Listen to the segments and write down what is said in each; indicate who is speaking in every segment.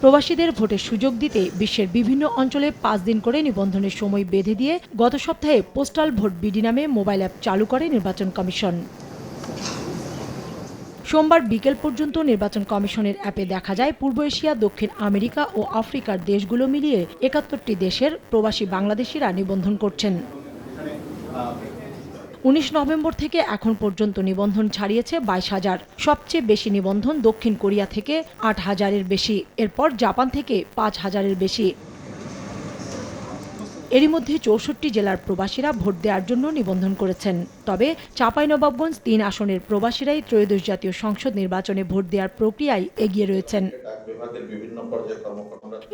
Speaker 1: প্রবাসীদের ভোটের সুযোগ দিতে বিশ্বের বিভিন্ন অঞ্চলে পাঁচ দিন করে নিবন্ধনের সময় বেঁধে দিয়ে গত সপ্তাহে পোস্টাল ভোট বিডি নামে মোবাইল অ্যাপ চালু করে নির্বাচন কমিশন। সোমবার বিকেল পর্যন্ত নির্বাচন কমিশনের অ্যাপে দেখা যায়, পূর্ব এশিয়া, দক্ষিণ আমেরিকা ও আফ্রিকার দেশগুলো মিলিয়ে একাত্তরটি দেশের প্রবাসী বাংলাদেশিরা নিবন্ধন করছেন। উনিশ নভেম্বর থেকে এখন পর্যন্ত নিবন্ধন ছাড়িয়েছে বাইশ হাজার। সবচেয়ে বেশি নিবন্ধন দক্ষিণ কোরিয়া থেকে আট হাজারের বেশি। এরপর জাপান থেকে পাঁচ হাজারের বেশি। এরই মধ্যে চৌষট্টি জেলার প্রবাসীরা ভোট দেওয়ার জন্য নিবন্ধন করেছেন। তবে চাঁপাইনবাবগঞ্জ তিন আসনের প্রবাসীরাই ত্রয়োদশ জাতীয় সংসদ নির্বাচনে ভোট দেওয়ার প্রক্রিয়ায় এগিয়ে রয়েছেন।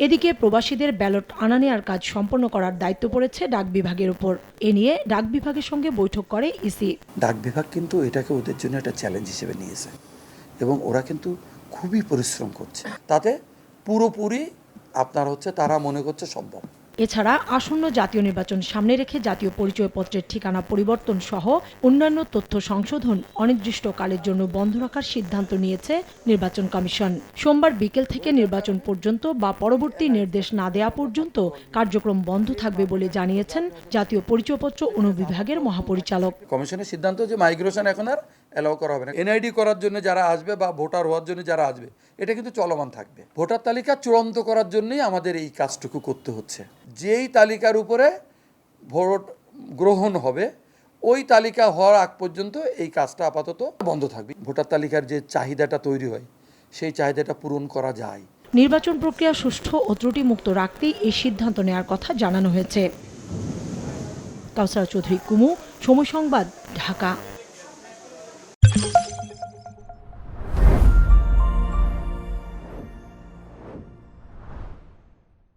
Speaker 1: এদিকে প্রবাসীদের ব্যালট আনা নেওয়ার কাজ সম্পন্ন করার দায়িত্ব পড়েছে ডাক বিভাগের উপর। এ নিয়ে ডাক বিভাগের সঙ্গে বৈঠক করে ইসি।
Speaker 2: ডাক বিভাগ কিন্তু এটাকে ওদের জন্য একটা চ্যালেঞ্জ হিসেবে নিয়েছে এবং ওরা কিন্তু খুবই পরিশ্রম করছে। তাতে পুরোপুরি আপনার হচ্ছে তারা মনে করছে সম্ভব।
Speaker 1: এছাড়া আসন্ন জাতীয় নির্বাচন সামনে রেখে জাতীয় পরিচয়পত্রের ঠিকানা পরিবর্তন সহ অন্যান্য তথ্য সংশোধন অনির্দিষ্টকালের জন্য বন্ধ রাখার সিদ্ধান্ত নিয়েছে নির্বাচন কমিশন। সোমবার বিকেল থেকে নির্বাচন পর্যন্ত বা পরবর্তী নির্দেশ না দেওয়া পর্যন্ত কার্যক্রম বন্ধ থাকবে বলে জানিয়েছেন জাতীয় পরিচয়পত্র অনুবিভাগের মহাপরিচালক।
Speaker 2: কমিশনের সিদ্ধান্ত যে মাইগ্রেশন এখন আর অ্যালাউ করা হবে না। এনআইডি করার জন্য যারা আসবে বা ভোটার হওয়ার জন্য যারা আসবে, এটা কিন্তু চলমান থাকবে। ভোটার তালিকা চূড়ান্ত করার জন্যই আমাদের এই কাজটুকু করতে হচ্ছে। যেই তালিকার উপরে ভোট গ্রহণ হবে, ওই তালিকা হওয়ার আগ পর্যন্ত এই কাজটা আপাতত বন্ধ থাকবে। ভোটার তালিকার যে চাহিদাটা তৈরি হয়, সেই চাহিদাটা পূরণ করা যায়।
Speaker 1: নির্বাচন প্রক্রিয়া সুষ্ঠু ও ত্রুটিমুক্ত রাখতেই এই সিদ্ধান্ত নেওয়ার কথা জানানো হয়েছে। কাউসারা চৌধুরী, কুমু, সময় সংবাদ, ঢাকা।